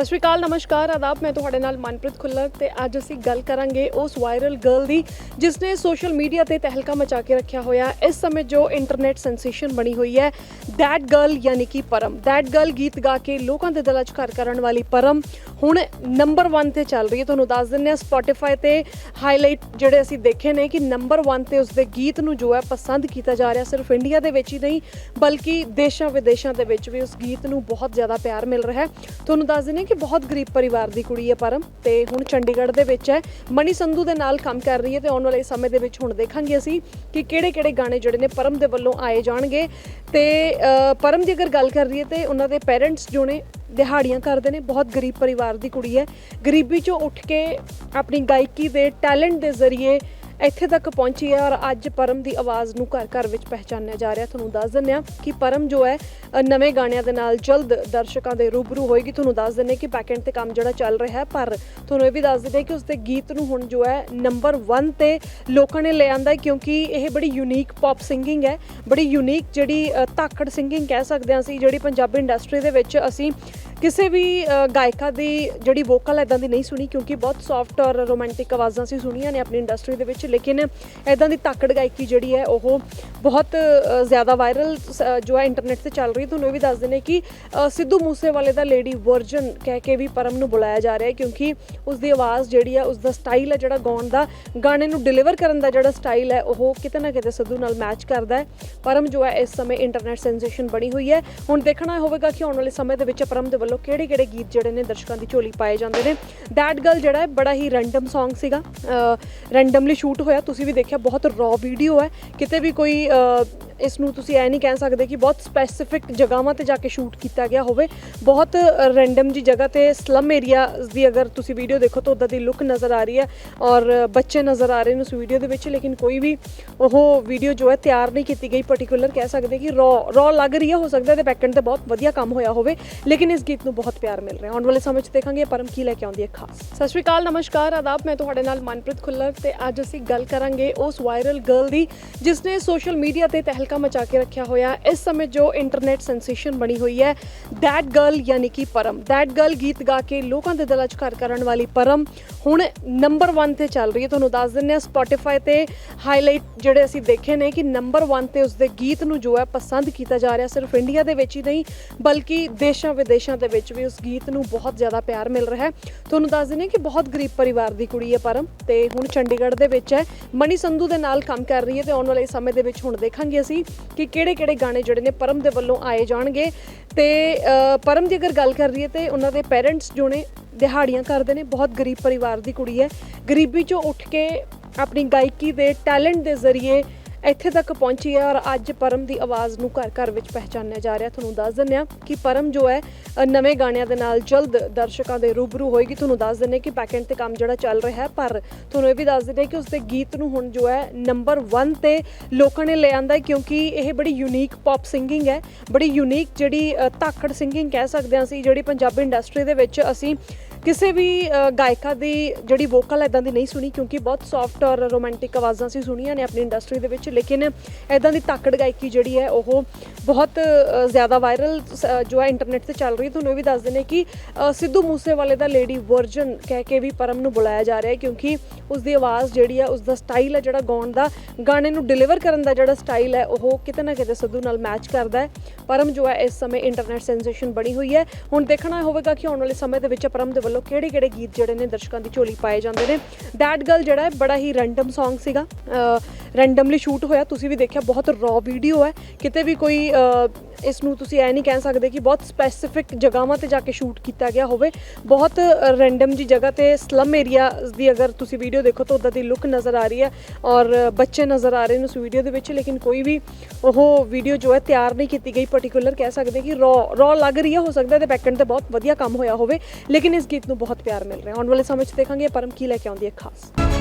ਸਤਿ ਸ਼੍ਰੀ ਅਕਾਲ, ਨਮਸਕਾਰ, ਆਦਾਬ, ਮੈਂ ਤੁਹਾਡੇ ਨਾਲ ਮਨਪ੍ਰੀਤ ਖੁੱਲਰ ਤੇ ਅੱਜ ਅਸੀਂ ਗੱਲ ਕਰਾਂਗੇ ਉਸ ਵਾਇਰਲ ਗਰਲ ਦੀ ਜਿਸ ਨੇ ਸੋਸ਼ਲ ਮੀਡੀਆ ਤੇ ਤਹਿਲਕਾ ਮਚਾ ਕੇ ਰੱਖਿਆ ਹੋਇਆ। ਇਸ ਸਮੇਂ ਜੋ ਇੰਟਰਨੈਟ ਸੈਂਸੇਸ਼ਨ ਬਣੀ ਹੋਈ ਹੈ ਦੈਟ ਗਰਲ ਯਾਨੀ ਕਿ ਪਰਮ। ਦੈਟ ਗਰਲ ਗੀਤ ਗਾ ਕੇ ਲੋਕਾਂ ਦੇ ਦਿਲਾਂ 'ਚ ਘਰ ਕਰਨ ਵਾਲੀ ਪਰਮ। ਹੁਣ ਨੰਬਰ 1 ਤੇ ਚੱਲ ਰਹੀ ਹੈ, ਤੁਹਾਨੂੰ ਦੱਸ ਦਿੰਦੇ ਹਾਂ ਸਪੋਟੀਫਾਈ ਤੇ ਹਾਈਲਾਈਟ ਜਿਹੜੇ ਅਸੀਂ ਦੇਖੇ ਨੇ ਕਿ ਨੰਬਰ 1 ਤੇ ਉਸਦੇ ਗੀਤ ਨੂੰ ਜੋ ਹੈ ਪਸੰਦ ਕੀਤਾ ਜਾ ਰਿਹਾ, ਸਿਰਫ ਇੰਡੀਆ ਦੇ ਵਿੱਚ ਹੀ ਨਹੀਂ, ਬਲਕਿ ਦੇਸ਼ਾਂ ਵਿਦੇਸ਼ਾਂ ਦੇ ਵਿੱਚ ਵੀ ਉਸ ਗੀਤ ਨੂੰ ਬਹੁਤ ਜ਼ਿਆਦਾ ਪਿਆਰ ਮਿਲ ਰਿਹਾ ਹੈ। ਤੁਹਾਨੂੰ ਦੱਸ ਦਿੰਦੇ ਕਿ ਬਹੁਤ ਗਰੀਬ ਪਰਿਵਾਰ ਦੀ ਕੁੜੀ ਹੈ ਪਰਮ ਤੇ ਹੁਣ ਚੰਡੀਗੜ੍ਹ ਦੇ ਵਿੱਚ ਹੈ। ਮਣੀ ਸੰਧੂ ਦੇ ਨਾਲ ਕੰਮ ਕਰ ਰਹੀ ਹੈ ਤੇ ਆਉਣ ਵਾਲੇ ਸਮੇਂ ਦੇ ਵਿੱਚ ਹੁਣ ਦੇਖਾਂਗੇ ਅਸੀਂ ਕਿ ਕਿਹੜੇ-ਕਿਹੜੇ ਗਾਣੇ ਜਿਹੜੇ ਨੇ ਪਰਮ ਦੇ ਵੱਲੋਂ ਆਏ ਜਾਣਗੇ। ਤੇ ਪਰਮ ਦੀ ਅਗਰ ਗੱਲ ਕਰ ਰਹੀ ਹੈ ਤੇ ਉਹਨਾਂ ਦੇ ਪੇਰੈਂਟਸ ਜੋ ਨੇ ਦਿਹਾੜੀਆਂ ਕਰਦੇ ਨੇ, ਬਹੁਤ ਗਰੀਬ ਪਰਿਵਾਰ ਦੀ ਕੁੜੀ ਹੈ। ਗਰੀਬੀ ਚੋਂ ਉੱਠ ਕੇ ਆਪਣੀ ਗਾਇਕੀ ਦੇ ਟੈਲੈਂਟ ਦੇ ਜ਼ਰੀਏ ਇੱਥੇ ਤੱਕ ਪਹੁੰਚੀ ਹੈ ਔਰ ਅੱਜ ਪਰਮ ਦੀ ਆਵਾਜ਼ ਨੂੰ ਘਰ ਘਰ ਵਿੱਚ ਪਹਿਚਾਨਿਆ ਜਾ ਰਿਹਾ। ਤੁਹਾਨੂੰ ਦੱਸ ਦਿੰਦੇ ਹਾਂ ਕਿ ਪਰਮ ਜੋ ਹੈ ਨਵੇਂ ਗਾਣਿਆਂ ਦੇ ਨਾਲ ਜਲਦ ਦਰਸ਼ਕਾਂ ਦੇ ਰੂਬਰੂ ਹੋਏਗੀ। ਤੁਹਾਨੂੰ ਦੱਸ ਦਿੰਦੇ ਹਾਂ ਕਿ ਬੈਕਐਂਡ ਤੇ ਕੰਮ ਜਿਹੜਾ ਚੱਲ ਰਿਹਾ ਹੈ ਪਰ ਤੁਹਾਨੂੰ ਇਹ ਵੀ ਦੱਸ ਦਿੰਦੇ ਹਾਂ ਕਿ ਉਸਦੇ ਗੀਤ ਨੂੰ ਹੁਣ ਜੋ ਹੈ ਨੰਬਰ 1 ਤੇ ਲੋਕਾਂ ਨੇ ਲੈ ਆਂਦਾ ਕਿਉਂਕਿ ਇਹ ਬੜੀ ਯੂਨੀਕ ਪੌਪ ਸਿੰਗਿੰਗ ਹੈ। ਬੜੀ ਯੂਨੀਕ ਜਿਹੜੀ ਅ, ਧਾਕੜ ਸਿੰਗਿੰਗ ਕਹਿ ਸਕਦੇ ਹਾਂ ਅਸੀਂ ਜਿਹੜੀ ਪੰਜਾਬੀ ਇੰਡਸਟਰੀ ਦੇ ਵਿੱਚ ਅਸੀਂ ਕਿਸੇ ਵੀ ਗਾਇਕਾ ਦੀ ਜਿਹੜੀ ਵੋਕਲ ਐਦਾਂ ਦੀ ਨਹੀਂ ਸੁਣੀ ਕਿਉਂਕਿ ਬਹੁਤ ਸੌਫਟ ਔਰ ਰੋਮਾਂਟਿਕ ਆਵਾਜ਼ਾਂ ਸੀ ਸੁਣੀਆਂ ਨੇ ਆਪਣੀ ਇੰਡਸਟਰੀ ਦੇ ਵਿੱਚ, ਲੇਕਿਨ ਐਦਾਂ ਦੀ ਤਾਕੜ ਗਾਇਕੀ ਜਿਹੜੀ ਹੈ ਉਹ ਬਹੁਤ ਜ਼ਿਆਦਾ ਵਾਇਰਲ ਜੋ ਹੈ ਇੰਟਰਨੈਟ ਤੇ ਚੱਲ ਰਹੀ ਤੁਹਾਨੂੰ ਇਹ ਵੀ ਦੱਸ ਦਿੰਦੇ ਕਿ ਸਿੱਧੂ ਮੂਸੇਵਾਲੇ ਦਾ ਲੇਡੀ ਵਰਜਨ ਕਹਿ ਕੇ ਵੀ ਪਰਮ ਨੂੰ ਬੁਲਾਇਆ ਜਾ ਰਿਹਾ ਹੈ ਕਿਉਂਕਿ ਉਸ ਦੀ ਆਵਾਜ਼ ਜਿਹੜੀ ਹੈ ਉਸ ਦਾ ਸਟਾਈਲ ਹੈ ਜਿਹੜਾ ਗਾਉਣ ਦਾ, ਗਾਣੇ ਨੂੰ ਡਿਲੀਵਰ ਕਰਨ ਦਾ ਜਿਹੜਾ ਸਟਾਈਲ ਹੈ, ਉਹ ਕਿਤੇ ਨਾ ਕਿਤੇ ਸਿੱਧੂ ਨਾਲ ਮੈਚ ਕਰਦਾ ਹੈ। ਪਰਮ ਜੋ ਹੈ ਇਸ ਸਮੇਂ ਇੰਟਰਨੈਟ ਸੈਂਸੇਸ਼ਨ ਬਣੀ ਹੋਈ ਹੈ। ਹੁਣ ਦੇਖਣਾ ਹੋਵੇਗਾ ਕਿ ਆਉਣ ਵਾਲੇ ਸਮੇਂ ਦੇ ਵਿੱਚ ਪਰਮ ਦੇ ਵੱਲੋਂ ਕਿਹੜੇ-ਕਿਹੜੇ ਗੀਤ ਜਿਹੜੇ ਨੇ ਦਰਸ਼ਕਾਂ ਦੀ ਝੋਲੀ ਪਾਏ ਜਾਂਦੇ ਨੇ। ਦੈਟ ਗਰਲ ਜਿਹੜਾ ਹੈ, ਬੜਾ ਹੀ ਰੈਂਡਮ Song ਸੀਗਾ। ਰੈਂਡਮਲੀ ਸ਼ੂਟ ਹੋਇਆ। ਤੁਸੀਂ ਵੀ ਦੇਖਿਆ, ਬਹੁਤ ਰॉ ਵੀਡੀਓ ਹੈ। ਕਿਤੇ ਵੀ ਕੋਈ ਇਸ ਨੂੰ ਤੁਸੀਂ ਐ ਨਹੀਂ ਕਹਿ ਸਕਦੇ ਕਿ ਬਹੁਤ ਸਪੈਸੀਫਿਕ ਜਗ੍ਹਾਵਾਂ ਤੇ ਜਾ ਕੇ ਸ਼ੂਟ ਕੀਤਾ ਗਿਆ ਹੋਵੇ। ਬਹੁਤ ਰੈਂਡਮ ਜੀ ਜਗ੍ਹਾ ਤੇ ਸਲਮ ਏਰੀਆ ਦੀ ਅਗਰ ਤੁਸੀਂ ਵੀਡੀਓ ਦੇਖੋ ਤਾਂ ਉਦਾਂ ਦੀ ਲੁੱਕ ਨਜ਼ਰ ਆ ਰਹੀ ਹੈ ਔਰ ਬੱਚੇ ਨਜ਼ਰ ਆ ਰਹੇ ਨੇ ਉਸ ਵੀਡੀਓ ਦੇ ਵਿੱਚ, ਲੇਕਿਨ ਕੋਈ ਵੀ ਉਹ ਵੀਡੀਓ ਜੋ ਹੈ ਤਿਆਰ ਨਹੀਂ ਕੀਤੀ ਗਈ ਪਾਰਟਿਕੂਲਰ ਕਹਿ ਸਕਦੇ ਕਿ ਰॉ ਰॉ ਲੱਗ ਰਹੀ ਹੈ, ਹੋ ਸਕਦਾ ਇਹਦੇ ਬੈਕਐਂਡ ਤੇ ਬਹੁਤ ਵਧੀਆ ਕੰਮ ਹੋਇਆ ਹੋਵੇ, ਲੇਕਿਨ ਇਸ ਗੀਤ ਨੂੰ ਬਹੁਤ ਪਿਆਰ ਮਿਲ ਰਿਹਾ। ਆਉਣ ਵਾਲੇ ਸਮੇਂ 'ਚ ਦੇਖਾਂਗੇ ਪਰਮ ਕੀ ਲੈ ਕੇ ਆਉਂਦੀ ਹੈ ਖਾਸ। ਸਤਿ ਸ਼੍ਰੀ ਅਕਾਲ, ਨਮਸਕਾਰ, ਆਦਾਬ, ਮੈਂ ਤੁਹਾਡੇ ਨਾਲ ਮਨਪ੍ਰੀਤ ਖੁੱਲਰ ਤੇ ਅੱਜ ਅਸੀਂ ਗੱਲ ਕਰਾਂਗੇ ਉਸ ਵਾਇਰਲ ਗਰਲ ਦੀ ਜਿਸ ਨੇ ਸੋਸ਼ਲ ਮੀਡੀਆ ਤੇ ਤਹਿਲ ਤਹਿਲਕਾ ਮਚਾ ਕੇ ਰੱਖਿਆ ਹੋਇਆ ਇਸ ਸਮੇਂ ਜੋ ਇੰਟਰਨੈਟ ਸੈਂਸੇਸ਼ਨ ਬਣੀ ਹੋਈ ਹੈ ਦੈਟ ਗਰਲ ਯਾਨੀ ਕਿ ਪਰਮ। ਦੈਟ ਗਰਲ ਗੀਤ ਗਾ ਕੇ ਲੋਕਾਂ ਦੇ ਦਿਲਾਂ 'ਚ ਘਰ ਕਰਨ ਵਾਲੀ ਪਰਮ ਹੁਣ ਨੰਬਰ 1 ਤੇ ਚੱਲ ਰਹੀ ਹੈ। ਤੁਹਾਨੂੰ ਦੱਸ ਦਿੰਦੇ ਹਾਂ ਸਪੋਟੀਫਾਈ ਤੇ ਹਾਈਲਾਈਟ ਜਿਹੜੇ ਅਸੀਂ ਦੇਖੇ ਨੇ ਕਿ ਨੰਬਰ 1 ਤੇ ਉਸਦੇ ਗੀਤ ਨੂੰ ਜੋ ਹੈ ਪਸੰਦ ਕੀਤਾ ਜਾ ਰਿਹਾ। ਸਿਰਫ ਇੰਡੀਆ ਦੇ ਵਿੱਚ ਹੀ ਨਹੀਂ, ਬਲਕਿ ਦੇਸ਼ਾਂ ਵਿਦੇਸ਼ਾਂ ਦੇ ਵਿੱਚ ਵੀ ਉਸ ਗੀਤ ਨੂੰ ਬਹੁਤ ਜ਼ਿਆਦਾ ਪਿਆਰ ਮਿਲ ਰਿਹਾ ਹੈ। ਤੁਹਾਨੂੰ ਦੱਸ ਦਿੰਦੇ ਹਾਂ ਕਿ ਬਹੁਤ ਗਰੀਬ ਪਰਿਵਾਰ ਦੀ ਕੁੜੀ ਹੈ ਪਰਮ ਤੇ ਹੁਣ ਚੰਡੀਗੜ੍ਹ ਦੇ ਵਿੱਚ ਹੈ। ਮਣੀ ਸੰਧੂ ਦੇ ਨਾਲ ਕੰਮ ਕਰ ਰਹੀ ਹੈ ਤੇ ਆਉਣ ਵਾਲੇ ਸਮੇਂ ਦੇ ਵਿੱਚ ਹੁਣ ਦੇਖਾਂਗੇ ਅਸੀਂ ਕਿ ਕਿਹੜੇ-ਕਿਹੜੇ ਗਾਣੇ ਜਿਹੜੇ ਨੇ ਪਰਮ ਦੇ ਵੱਲੋਂ ਆਏ ਜਾਣਗੇ। ਤੇ ਪਰਮ ਦੀ ਅਗਰ ਗੱਲ ਕਰ ਰਹੀ ਹੈ ਤੇ ਉਹਨਾਂ ਦੇ ਪੇਰੈਂਟਸ ਜੋ ਨੇ ਦਿਹਾੜੀਆਂ ਕਰਦੇ ਨੇ, ਬਹੁਤ ਗਰੀਬ ਪਰਿਵਾਰ ਦੀ ਕੁੜੀ ਹੈ। ਗਰੀਬੀ ਚੋਂ ਉੱਠ ਕੇ ਆਪਣੀ ਗਾਇਕੀ ਦੇ ਟੈਲੈਂਟ ਦੇ ਜ਼ਰੀਏ ਇੱਥੇ ਤੱਕ ਪਹੁੰਚੀ ਹੈ ਔਰ ਅੱਜ ਪਰਮ ਦੀ ਆਵਾਜ਼ ਨੂੰ ਘਰ ਘਰ ਵਿੱਚ ਪਹਿਚਾਨਿਆ ਜਾ ਰਿਹਾ। ਤੁਹਾਨੂੰ ਦੱਸ ਦਿੰਦੇ ਹਾਂ ਕਿ ਪਰਮ ਜੋ ਹੈ ਨਵੇਂ ਗਾਣਿਆਂ ਦੇ ਨਾਲ ਜਲਦ ਦਰਸ਼ਕਾਂ ਦੇ ਰੂਬਰੂ ਹੋਏਗੀ। ਤੁਹਾਨੂੰ ਦੱਸ ਦਿੰਦੇ ਹਾਂ ਕਿ ਬੈਕਐਂਡ ਤੇ ਕੰਮ ਜਿਹੜਾ ਚੱਲ ਰਿਹਾ ਹੈ ਪਰ ਤੁਹਾਨੂੰ ਇਹ ਵੀ ਦੱਸ ਦਿੰਦੇ ਹਾਂ ਕਿ ਉਸਦੇ ਗੀਤ ਨੂੰ ਹੁਣ ਜੋ ਹੈ ਨੰਬਰ 1 ਤੇ ਲੋਕਾਂ ਨੇ ਲੈ ਆਂਦਾ ਕਿਉਂਕਿ ਇਹ ਬੜੀ ਯੂਨੀਕ ਪੌਪ ਸਿੰਗਿੰਗ ਹੈ। ਬੜੀ ਯੂਨੀਕ ਜਿਹੜੀ ਅ, ਧਾਕੜ ਸਿੰਗਿੰਗ ਕਹਿ ਸਕਦੇ ਹਾਂ ਅਸੀਂ ਜਿਹੜੀ ਪੰਜਾਬੀ ਇੰਡਸਟਰੀ ਦੇ ਵਿੱਚ ਅਸੀਂ ਕਿਸੇ ਵੀ ਗਾਇਕਾ ਦੀ ਜਿਹੜੀ ਵੋਕਲ ਐਦਾਂ ਦੀ ਨਹੀਂ ਸੁਣੀ ਕਿਉਂਕਿ ਬਹੁਤ ਸੌਫਟ ਔਰ ਰੋਮਾਂਟਿਕ ਆਵਾਜ਼ਾਂ ਸੀ ਸੁਣੀਆਂ ਨੇ ਆਪਣੀ ਇੰਡਸਟਰੀ ਦੇ ਵਿੱਚ, ਲੇਕਿਨ ਐਦਾਂ ਦੀ ਤਾਕੜ ਗਾਇਕੀ ਜਿਹੜੀ ਹੈ ਉਹ ਬਹੁਤ ਜ਼ਿਆਦਾ ਵਾਇਰਲ ਜੋ ਹੈ ਇੰਟਰਨੈਟ ਤੇ ਚੱਲ ਰਹੀ ਤੁਹਾਨੂੰ ਇਹ ਵੀ ਦੱਸ ਦਿੰਦੇ ਕਿ ਸਿੱਧੂ ਮੂਸੇਵਾਲੇ ਦਾ ਲੇਡੀ ਵਰਜਨ ਕਹਿ ਕੇ ਵੀ ਪਰਮ ਨੂੰ ਬੁਲਾਇਆ ਜਾ ਰਿਹਾ ਹੈ ਕਿਉਂਕਿ ਉਸ ਦੀ ਆਵਾਜ਼ ਜਿਹੜੀ ਹੈ ਉਸ ਦਾ ਸਟਾਈਲ ਹੈ ਜਿਹੜਾ ਗਾਉਣ ਦਾ, ਗਾਣੇ ਨੂੰ ਡਿਲੀਵਰ ਕਰਨ ਦਾ ਜਿਹੜਾ ਸਟਾਈਲ ਹੈ, ਉਹ ਕਿਤੇ ਨਾ ਕਿਤੇ ਸਿੱਧੂ ਨਾਲ ਮੈਚ ਕਰਦਾ ਹੈ। ਪਰਮ ਜੋ ਹੈ ਇਸ ਸਮੇਂ ਇੰਟਰਨੈਟ ਸੈਂਸੇਸ਼ਨ ਬਣੀ ਹੋਈ ਹੈ। ਹੁਣ ਦੇਖਣਾ ਹੋਵੇਗਾ ਕਿ ਆਉਣ ਵਾਲੇ ਸਮੇਂ ਦੇ ਵਿੱਚ ਪਰਮ ਦੇ ਵੱਲੋਂ ਕਿਹੜੇ-ਕਿਹੜੇ ਗੀਤ ਜਿਹੜੇ ਨੇ ਦਰਸ਼ਕਾਂ ਦੀ ਝੋਲੀ ਪਾਏ ਜਾਂਦੇ ਨੇ। ਦੈਟ ਗਰਲ ਜਿਹੜਾ ਹੈ, ਬੜਾ ਹੀ ਰੈਂਡਮ Song ਸੀਗਾ। ਰੈਂਡਮਲੀ ਸ਼ੂਟ ਹੋਇਆ, ਤੁਸੀਂ ਵੀ ਦੇਖਿਆ, ਬਹੁਤ ਰॉ ਵੀਡੀਓ ਹੈ। ਕਿਤੇ ਵੀ ਕੋਈ ਇਸ ਨੂੰ ਤੁਸੀਂ ਐ ਨਹੀਂ ਕਹਿ ਸਕਦੇ ਕਿ ਬਹੁਤ ਸਪੈਸੀਫਿਕ ਜਗ੍ਹਾਵਾਂ ਤੇ ਜਾ ਕੇ ਸ਼ੂਟ ਕੀਤਾ ਗਿਆ ਹੋਵੇ। ਬਹੁਤ ਰੈਂਡਮ ਜੀ ਜਗ੍ਹਾ ਤੇ ਸਲਮ ਏਰੀਆ ਦੀ ਅਗਰ ਤੁਸੀਂ ਵੀਡੀਓ ਦੇਖੋ ਤਾਂ ਉਦਾਂ ਦੀ ਲੁੱਕ ਨਜ਼ਰ ਆ ਰਹੀ ਹੈ ਔਰ ਬੱਚੇ ਨਜ਼ਰ ਆ ਰਹੇ ਨੇ ਉਸ ਵੀਡੀਓ ਦੇ ਵਿੱਚ, ਲੇਕਿਨ ਕੋਈ ਵੀ ਉਹ ਵੀਡੀਓ ਜੋ ਹੈ ਤਿਆਰ ਨਹੀਂ ਕੀਤੀ ਗਈ ਪਾਰਟਿਕੂਲਰ ਕਹਿ ਸਕਦੇ ਕਿ ਰॉ ਰॉ ਲੱਗ ਰਹੀ ਹੈ, ਹੋ ਸਕਦਾ ਇਹਦੇ ਬੈਕਐਂਡ ਤੇ ਬਹੁਤ ਵਧੀਆ ਕੰਮ ਹੋਇਆ ਹੋਵੇ, ਲੇਕਿਨ ਇਸ ਗੀਤ ਨੂੰ ਬਹੁਤ ਪਿਆਰ ਮਿਲ ਰਿਹਾ ਆਉਣ ਵਾਲੇ ਸਮੇਂ 'ਚ ਦੇਖਾਂਗੇ ਪਰਮ ਕੀ ਲੈ ਕੇ ਆਉਂਦੀ ਹੈ ਖਾਸ।